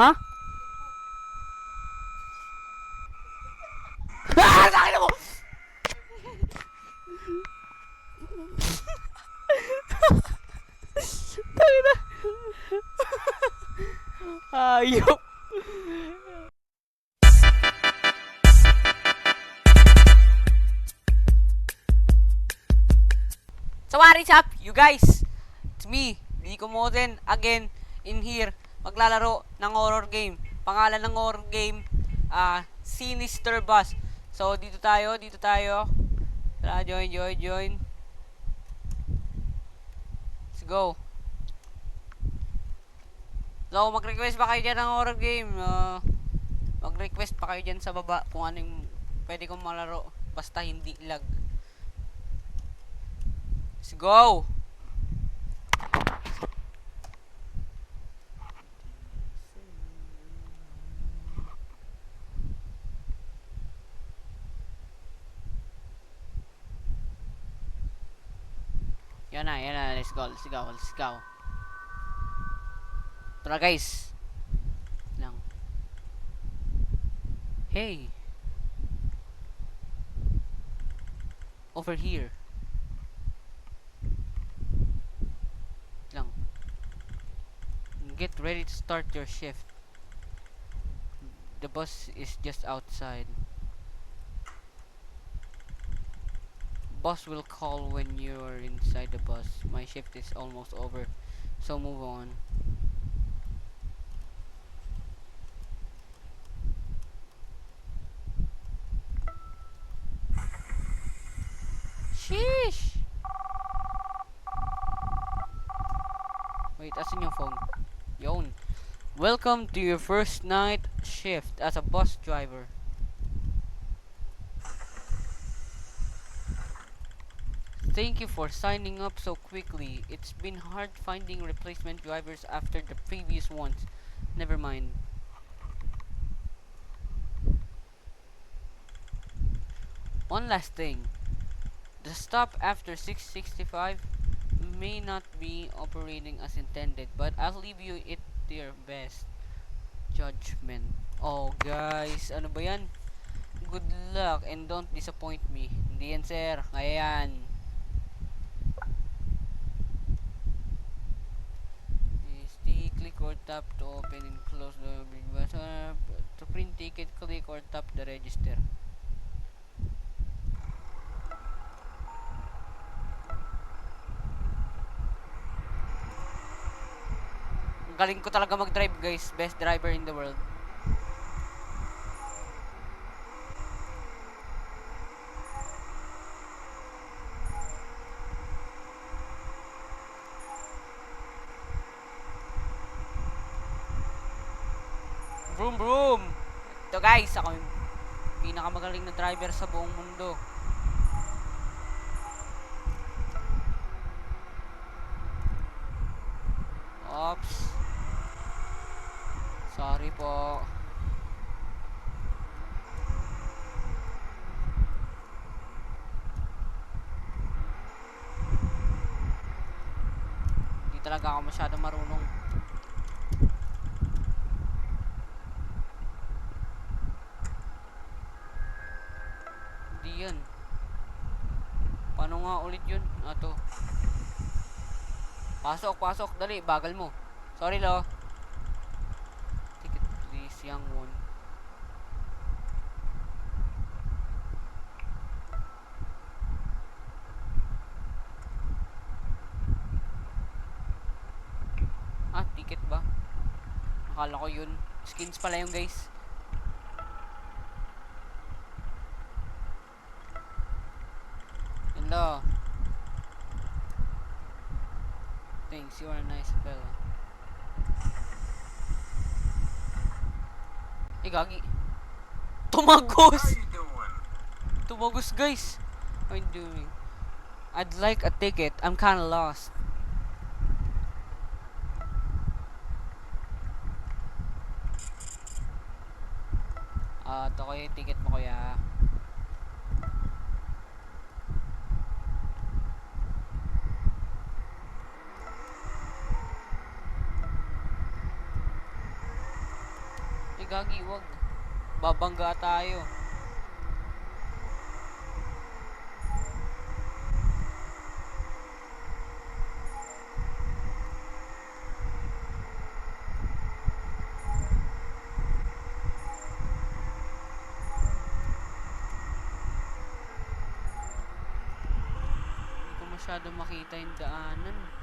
Ha? Ah! Sakin mo! Tangina. Ayop. So what is up, you guys? It's me, Rico Moden, again, in here, maglalaro ng horror game. Pangalan ng horror game, ah, Sinister Bus. So, dito tayo, dito tayo. Tara, join, join, join. Let's go. So, mag-request pa kayo dyan ng horror game. Ah, mag-request pa kayo dyan sa baba kung anong pwede kong malaro. Basta hindi lag. Let's go! Yan na, yan na. Let's go, let's go, let's go. Tara guys. Lang. Hey. Over here. Lang. Get ready to start your shift. The bus is just outside. Boss will call when you are inside the bus. My shift is almost over, so move on. Sheesh! Wait, asan yung phone? Yon. Welcome to your first night shift as a bus driver. Thank you for signing up so quickly. It's been hard finding replacement drivers after the previous ones. Never mind. One last thing. The stop after 665 may not be operating as intended, but I'll leave you it to your best judgment. Oh, guys, ano ba yan? Good luck and don't disappoint me. Hindi yan, sir. Kaya. Or tap to open and close the big button. To print ticket, click or tap the register. Galing ko talaga mag-drive, guys. Best driver in the world. Vroom vroom! Ito guys, ako yung pinakamagaling na driver sa buong mundo. Oops. Sorry po. Hindi talaga ako masyadong marunong. Hindi yan. Paano nga ulit yun? Ah, to. Pasok, pasok. Dali, bagal mo. Sorry, lo. Ticket please, young one. Ah, ticket ba? Akala ko yun. Skins pala yung guys. Hello. Thanks, you are a nice fella. Eh, gagi. Tumagos! Tumagos, guys! How you doing? I'd like a ticket. I'm kinda lost. Ah, to ko yung ticket mo, kuya. Gagi, wag. Babangga tayo. Masyado makita yung daanan.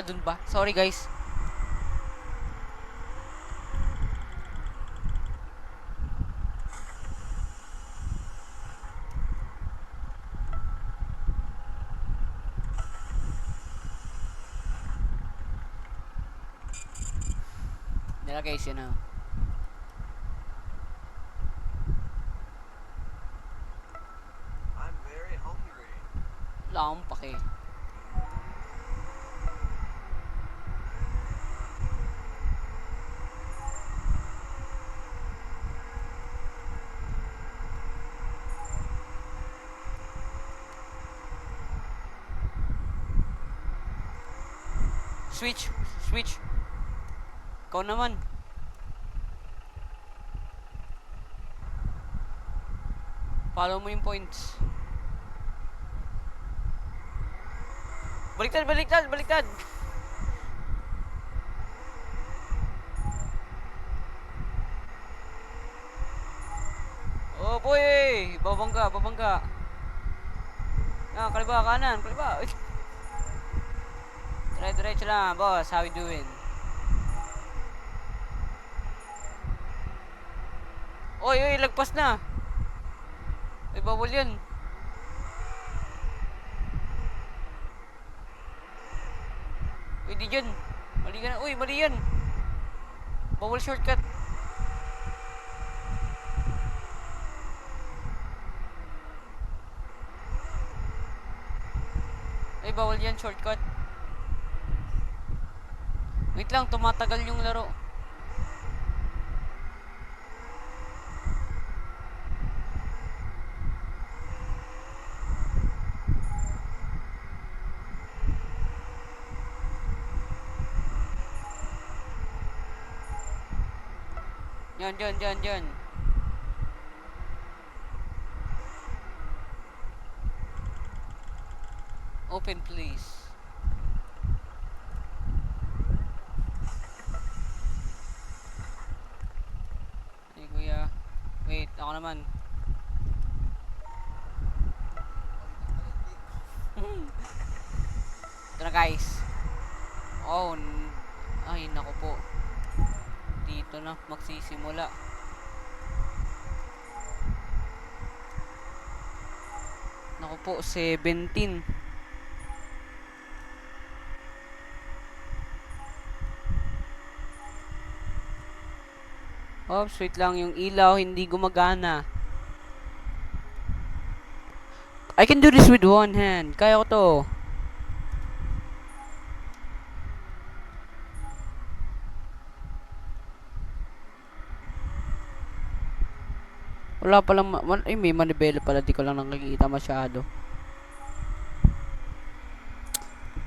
Ah, dun ba? Sorry guys. Nilagay siya na. I'm very hungry. Switch, switch. Ikaw naman. Follow mo yung points. Baliktad, baliktad, baliktad. Oh boy, babangga, babangga. Ah, kaliba, kanan, kaliba. Uy. Dire diretso lang, boss. How you doing? Oy, oy, lagpas na. Ay, bawal yun. Uy, di dyan. Mali ka na. Uy, mali yan. Bawal shortcut. Ay, bawal yan, shortcut. Wait lang, tumatagal yung laro. Yan, yan, yan, yan. Open, please. Hey, kuya. Wait, ako naman. Ito na, guys. Oh, ay, nako po. Dito na magsisimula. Naku po, 17. Oops, wait lang. Yung ilaw hindi gumagana. I can do this with one hand. Kaya ko to. Wala palang, ma- ay may manibela pala, di ko lang nakikita masyado.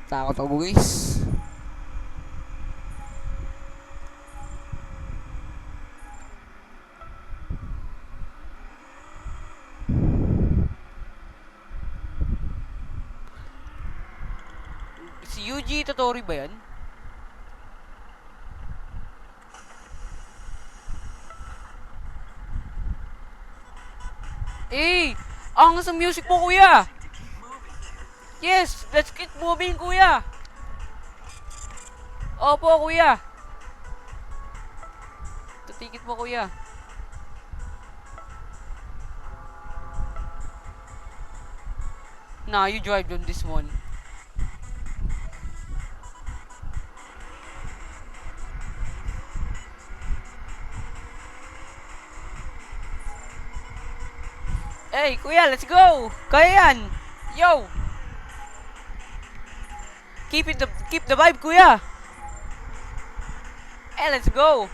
Takot ako guys. Si Yuji Totori ba yan? Eh! Ang sa music mo, kuya! Yes! Let's keep moving, kuya! Opo, kuya! Tutikit mo, kuya. Nah, you drive on this one. Hey, kuya, let's go! Yan! Yo! Keep it the keep the vibe, kuya. Eh, let's go.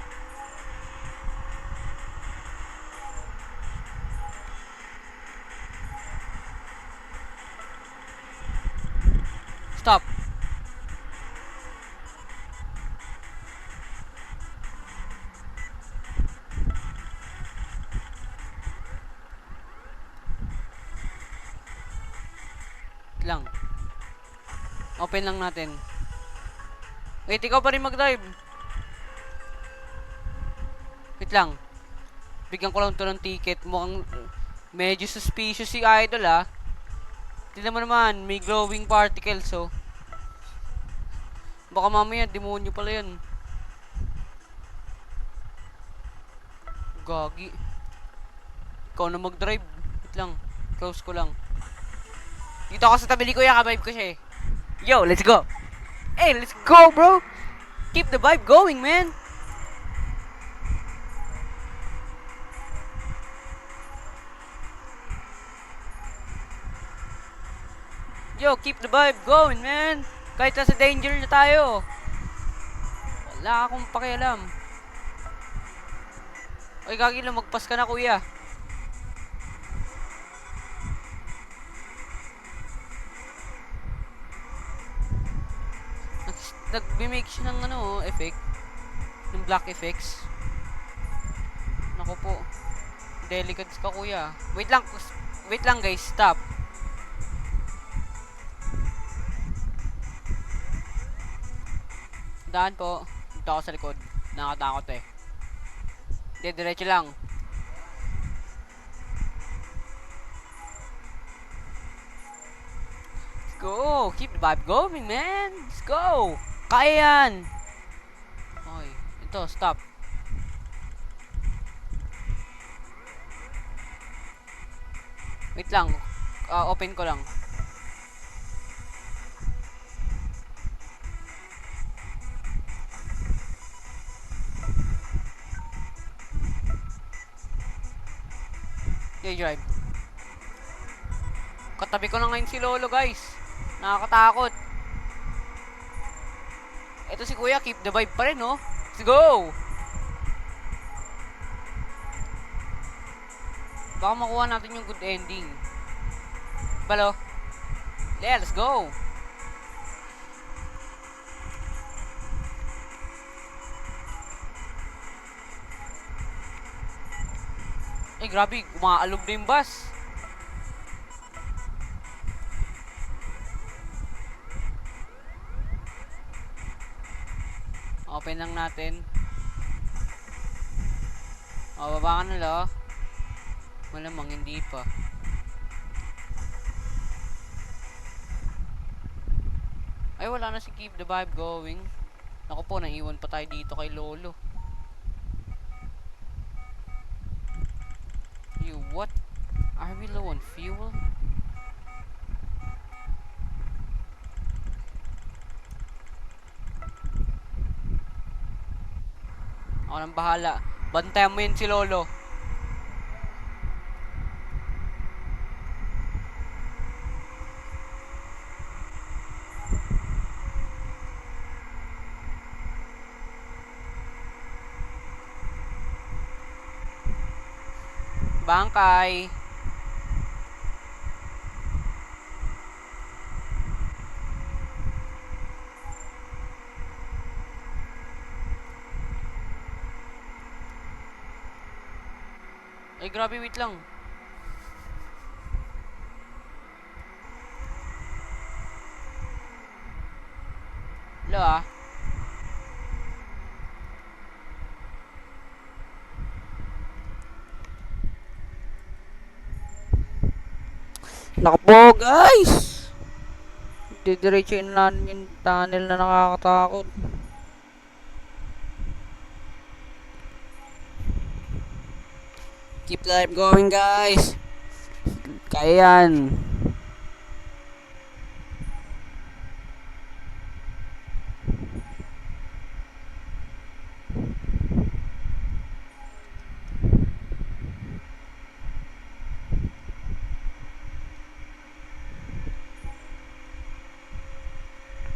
Stop. Lang. Open lang natin. Wait, ikaw pa rin mag-drive. Wait lang. Bigyan ko lang to ng ticket. Mukhang uh, medyo suspicious si Idol ah. Tignan mo naman, may glowing particles oh. Baka mamaya, demonyo pala yan. Gagi. Ikaw na mag-drive. Wait lang. Close ko lang. Dito ako sa tabi ni Kuya, ka-vibe ko siya eh. Yo, let's go! Hey, let's go, bro! Keep the vibe going, man! Yo, keep the vibe going, man! Kahit nasa danger na tayo. Wala akong pakialam. Oy, gagi lang, magpas ka na, kuya. Nag-make siya ng ano, oh, effect. Ng black effects. Nako po. Delicate ka, kuya. Wait lang, wait lang guys, stop. Daan po. Dito ako sa likod. Nakatakot eh. Hindi, diretso lang. Let's go! Keep the vibe going, man! Let's go! Kaya yan! Okay. Ito, stop. Wait lang. Ah, open ko lang. Okay, drive. Katabi ko na ngayon si Lolo, guys. Nakakatakot. Kuya, keep the vibe pa rin, no? Let's go! Baka makuha natin yung good ending. Balo? Let's go! Eh, grabe, umaalog na yung bus. Open lang natin. O, baba ka na lo. Malamang hindi pa. Ay, wala na si Keep the Vibe going. Ako po, naiwan pa tayo dito kay Lolo. You what? Are we low on fuel? Ako nang bahala. Bantayan mo yun si Lolo. Bangkay. Ay, grabe, wait lang. Hello, ah. Nakpo, guys! Didiretsuin natin yung tunnel na nakakatakot. Keep the life going, guys! Kaya yan!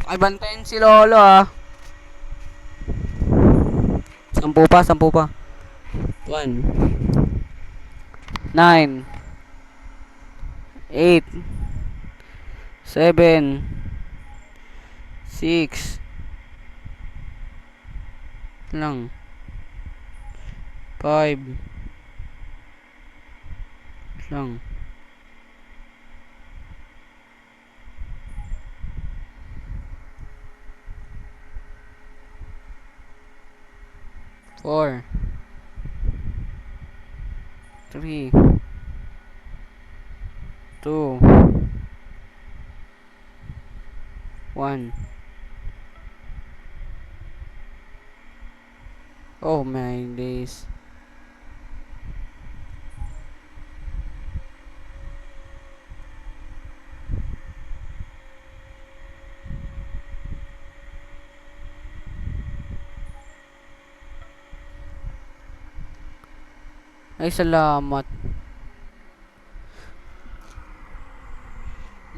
Ay, bantayan si Lolo ah. Sampu pa, sampu pa. One. Nine. Eight. Seven. Six. Lang. Five. Lang. Four. Three. Two. One. Ay, salamat.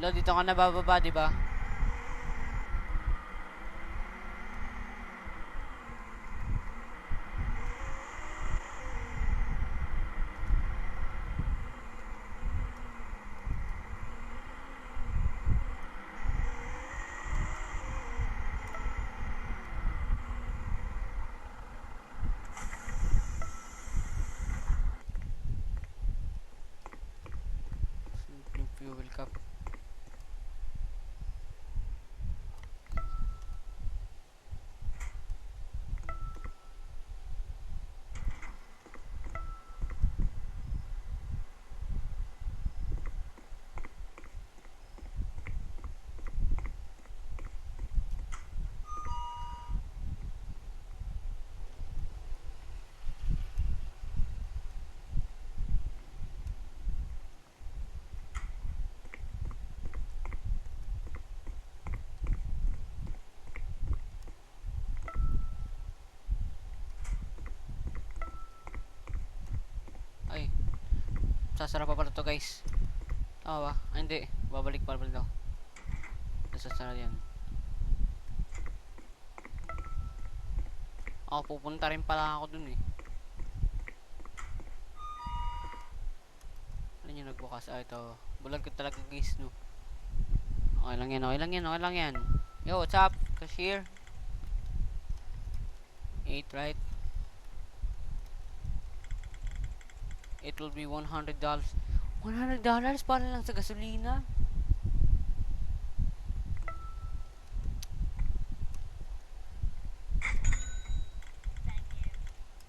Lo, dito ka na bababa, di ba? Simpleng fuel cap. Ay. Sasara pa pala to guys. Tama ba? Ah, hindi. Babalik pa pala daw. Nasasara yan. Ako pupunta rin pala ako dun eh. Ano yung nagbukas? Ah, ito. Bulag ko talaga guys no. Okay lang yan, okay lang yan, okay lang yan. Yo, what's up? Cashier? 8 right? It will be $100. $100 para lang sa gasolina?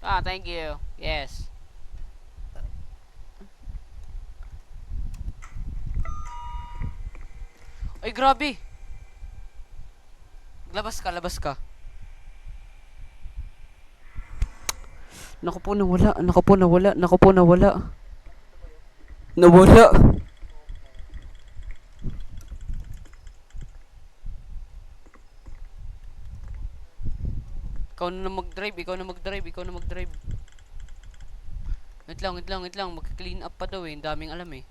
Ah, thank you. Yes. Ay, grabe! Labas ka, labas ka. Naku po, nawala. Naku po, nawala. Naku po, nawala. Nawala. Ikaw na mag-drive, ikaw na mag-drive, ikaw na mag-drive. Wait lang, wait lang, wait lang. Mag-clean up pa daw eh. Ang daming alam eh.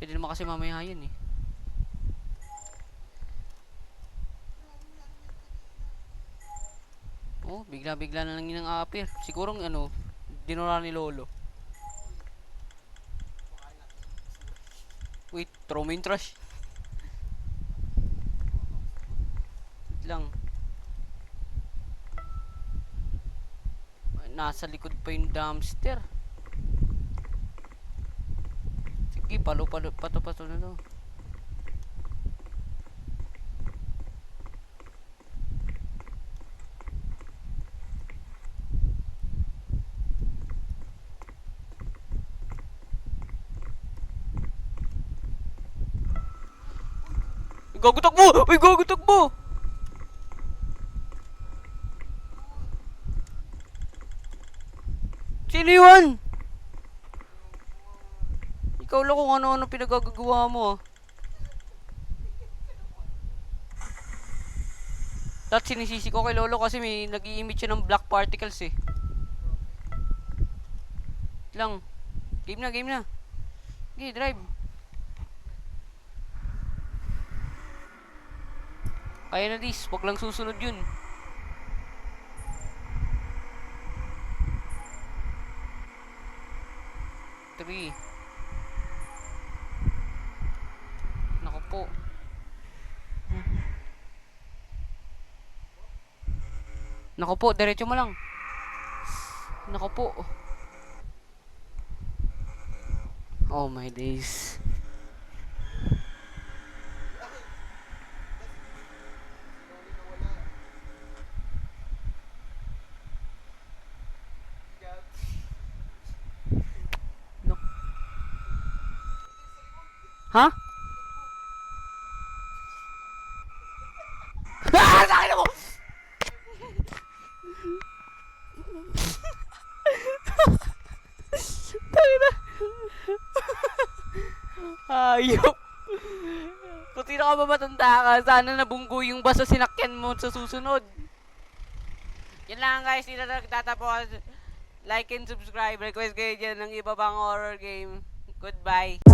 Pwede naman kasi mamaya yan eh. Oh, bigla-bigla na lang yun ang appear. Siguro ano, dinura ni Lolo. Wait, throw mo yung trash. Wait lang. Nasa likod pa yung dumpster. Sige, palo palo pato pato na to. Gagutok mo! Uy, gagutok mo! Sino yun? Ikaw lang kung ano-ano pinagagagawa mo ah. Lahat sinisisi ko kay Lolo kasi may nag image siya ng black particles eh. Lang. Game na, game na. Okay, drive. Kaya na dis, wag lang susunod yun. Three. Naku po. Naku po, diretso mo lang. Naku po. Oh my days. Ha? Ah! Sakin ako! Tangina. Ayop. Puti na ka ba matanda ka? Sana nabunggo yung basa sinakyan mo sa susunod. Yan lang guys, dito na nagtatapos. Like and subscribe. Request kayo dyan ng iba pang horror game. Goodbye.